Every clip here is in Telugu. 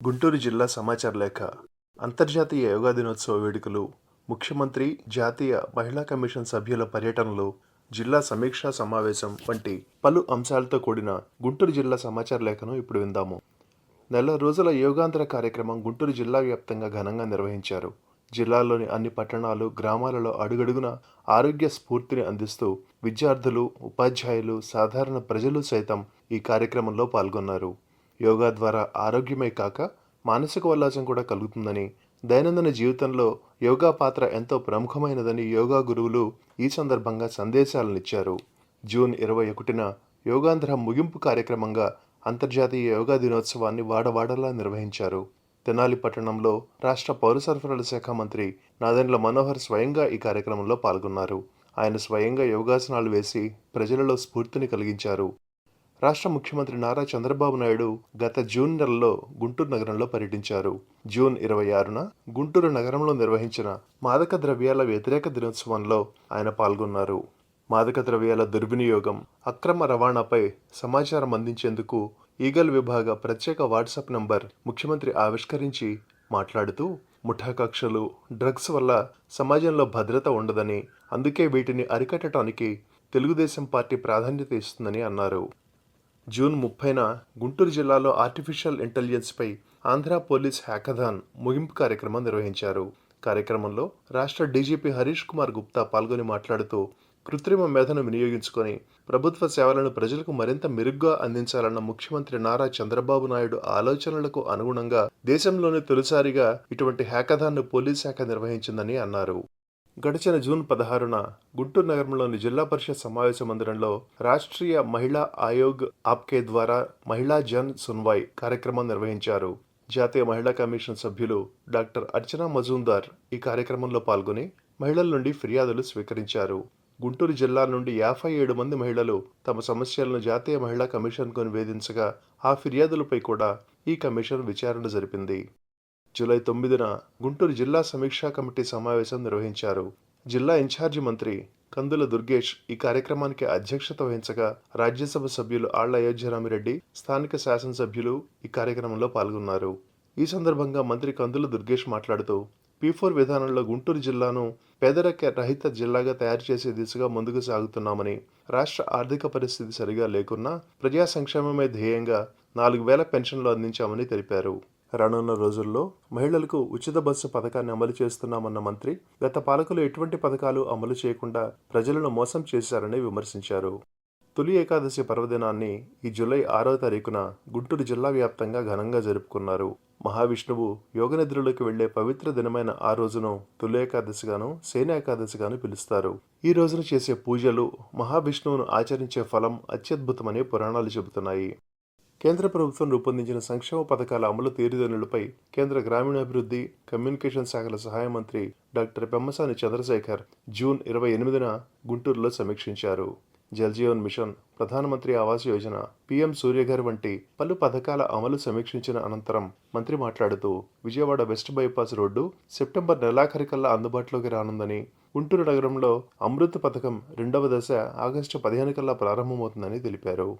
గుంటూరు జిల్లా సమాచార లేఖ. అంతర్జాతీయ యోగా దినోత్సవ వేడుకలు ముఖ్యమంత్రి జాతీయ మహిళా కమిషన్ సభ్యుల పర్యటనలు జిల్లా సమీక్షా సమావేశం వంటి పలు అంశాలతో కూడిన గుంటూరు జిల్లా సమాచార లేఖను ఇప్పుడు విందాము. నెల రోజుల యోగాంతర కార్యక్రమం గుంటూరు జిల్లా వ్యాప్తంగా ఘనంగా నిర్వహించారు. జిల్లాలోని అన్ని పట్టణాలు గ్రామాలలో అడుగడుగున ఆరోగ్య స్ఫూర్తిని అందిస్తూ విద్యార్థులు ఉపాధ్యాయులు సాధారణ ప్రజలు సైతం ఈ కార్యక్రమంలో పాల్గొన్నారు. యోగా ద్వారా ఆరోగ్యమే కాక మానసిక ఉల్లాసం కూడా కలుగుతుందని దైనందిన జీవితంలో యోగా పాత్ర ఎంతో ప్రముఖమైనదని యోగా గురువులు ఈ సందర్భంగా సందేశాలనిచ్చారు జూన్ ఇరవై ఒకటిన యోగాంధ్ర ముగింపు కార్యక్రమంగా అంతర్జాతీయ యోగా దినోత్సవాన్ని వాడవాడలా నిర్వహించారు. తెనాలి పట్టణంలో రాష్ట్ర పౌర సరఫరాల శాఖ మంత్రి నాదెండ్ల మనోహర్ స్వయంగా ఈ కార్యక్రమంలో పాల్గొన్నారు. ఆయన స్వయంగా యోగాసనాలు వేసి ప్రజలలో స్ఫూర్తిని కలిగించారు. రాష్ట్ర ముఖ్యమంత్రి నారా చంద్రబాబు నాయుడు గత జూన్ నెలలో గుంటూరు నగరంలో పర్యటించారు. జూన్ ఇరవై ఆరున గుంటూరు నగరంలో నిర్వహించిన మాదక ద్రవ్యాల వ్యతిరేక దినోత్సవంలో ఆయన పాల్గొన్నారు. మాదక ద్రవ్యాల దుర్వినియోగం అక్రమ రవాణాపై సమాచారం అందించేందుకు ఈగల్ విభాగ ప్రత్యేక వాట్సాప్ నంబర్ ముఖ్యమంత్రి ఆవిష్కరించి మాట్లాడుతూ ముఠా కక్షలు డ్రగ్స్ వల్ల సమాజంలో భద్రత ఉండదని అందుకే వీటిని అరికట్టడానికి తెలుగుదేశం పార్టీ ప్రాధాన్యత ఇస్తుందని అన్నారు. జూన్ ముప్పైన గుంటూరు జిల్లాలో ఆర్టిఫిషియల్ ఇంటెలిజెన్స్పై ఆంధ్ర పోలీస్ హ్యాకథాన్ ముగింపు కార్యక్రమం నిర్వహించారు. కార్యక్రమంలో రాష్ట్ర డీజీపీ హరీష్ కుమార్ గుప్తా పాల్గొని మాట్లాడుతూ కృత్రిమ మేధను వినియోగించుకొని ప్రభుత్వ సేవలను ప్రజలకు మరింత మెరుగ్గా అందించాలన్న ముఖ్యమంత్రి నారా చంద్రబాబు నాయుడు ఆలోచనలకు అనుగుణంగా దేశంలోనే తొలిసారిగా ఇటువంటి హ్యాకథాన్ను పోలీస్ శాఖ నిర్వహించిందని అన్నారు. గడిచిన జూన్ పదహారున గుంటూరు నగరంలోని జిల్లా పరిషత్ సమావేశ మందిరంలో రాష్ట్రీయ మహిళా ఆయోగ్ ఆప్కే ద్వారా మహిళా జన్ సున్వాయ్ కార్యక్రమం నిర్వహించారు. జాతీయ మహిళా కమిషన్ సభ్యులు డాక్టర్ అర్చనా మజూందార్ ఈ కార్యక్రమంలో పాల్గొని మహిళల నుండి ఫిర్యాదులు స్వీకరించారు. గుంటూరు జిల్లా నుండి యాభై ఏడు మంది మహిళలు తమ సమస్యలను జాతీయ మహిళా కమిషన్కు నివేదించగా ఆ ఫిర్యాదులపై కూడా ఈ కమిషన్ విచారణ జరిపింది. జూలై తొమ్మిదిన గుంటూరు జిల్లా సమీక్షా కమిటీ సమావేశం నిర్వహించారు. జిల్లా ఇన్ఛార్జి మంత్రి కందుల దుర్గేష్ ఈ కార్యక్రమానికి అధ్యక్షత వహించగా రాజ్యసభ సభ్యులు ఆళ్ళ అయోధ్యరామిరెడ్డి స్థానిక శాసనసభ్యులు ఈ కార్యక్రమంలో పాల్గొన్నారు. ఈ సందర్భంగా మంత్రి కందుల దుర్గేష్ మాట్లాడుతూ పీ ఫోర్ విధానంలో గుంటూరు జిల్లాను పేదరిక రహిత జిల్లాగా తయారు చేసే దిశగా ముందుకు సాగుతున్నామని రాష్ట్ర ఆర్థిక పరిస్థితి సరిగా లేకున్నా ప్రజా సంక్షేమమే ధ్యేయంగా నాలుగు వేల పెన్షన్లు అందించామని తెలిపారు. రానున్న రోజుల్లో మహిళలకు ఉచిత బస్సు పథకాన్ని అమలు చేస్తున్నామన్న మంత్రి గత పాలకులు ఎటువంటి పథకాలు అమలు చేయకుండా ప్రజలను మోసం చేశారని విమర్శించారు. తొలి ఏకాదశి పర్వదినాన్ని ఈ జూలై ఆరో తారీఖున గుంటూరు జిల్లా వ్యాప్తంగా ఘనంగా జరుపుకున్నారు. మహావిష్ణువు యోగనిద్రలోకి వెళ్ళే పవిత్ర దినమైన ఆ రోజును తొలి ఏకాదశిగాను సేన ఏకాదశిగాను పిలుస్తారు. ఈ రోజున చేసే పూజలు మహావిష్ణువును ఆచరించే ఫలం అత్యద్భుతమని పురాణాలు చెబుతున్నాయి. కేంద్ర ప్రభుత్వం రూపొందించిన సంక్షేమ పథకాల అమలు తీరుదనులపై కేంద్ర గ్రామీణాభివృద్ధి కమ్యూనికేషన్ శాఖల సహాయ మంత్రి డాక్టర్ పెమ్మసాని చంద్రశేఖర్ జూన్ ఇరవై ఎనిమిదిన గుంటూరులో సమీక్షించారు. జల్ జీవన్ మిషన్ ప్రధానమంత్రి ఆవాస్ యోజన పీఎం సూర్యగారి వంటి పలు పథకాల అమలు సమీక్షించిన అనంతరం మంత్రి మాట్లాడుతూ Vijayawada west bypass road September నెలాఖరికల్లా అందుబాటులోకి రానుందని గుంటూరు నగరంలో అమృత్ పథకం రెండవ దశ ఆగస్టు పదిహేను కల్లా ప్రారంభమవుతుందని తెలిపారు.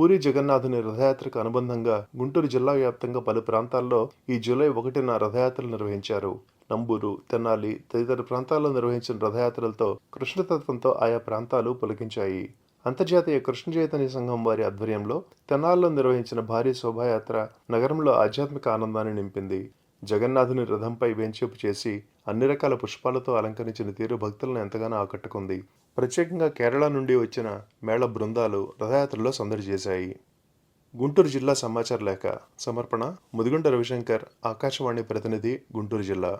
పూరి జగన్నాథుని రథయాత్రకు అనుబంధంగా గుంటూరు జిల్లా వ్యాప్తంగా పలు ప్రాంతాల్లో ఈ జూలై ఒకటిన రథయాత్రలు నిర్వహించారు. నంబూరు తెనాలి తదితర ప్రాంతాల్లో నిర్వహించిన రథయాత్రలతో కృష్ణతత్వంతో ఆయా ప్రాంతాలు పులకించాయి. అంతర్జాతీయ కృష్ణ చైతన్య సంఘం వారి ఆధ్వర్యంలో తెనాల్లో నిర్వహించిన భారీ శోభాయాత్ర నగరంలో ఆధ్యాత్మిక ఆనందాన్ని నింపింది. జగన్నాథుని రథంపై వేంచేపు చేసి అన్ని రకాల పుష్పాలతో అలంకరించిన తీరు భక్తులను ఎంతగానో ఆకట్టుకుంది. ప్రత్యేకంగా కేరళ నుండి వచ్చిన మేళ బృందాలు రథయాత్రలో సందడి చేశాయి. గుంటూరు జిల్లా సమాచార లేఖ సమర్పణ ముదిగుంట రవిశంకర్ ఆకాశవాణి ప్రతినిధి గుంటూరు జిల్లా.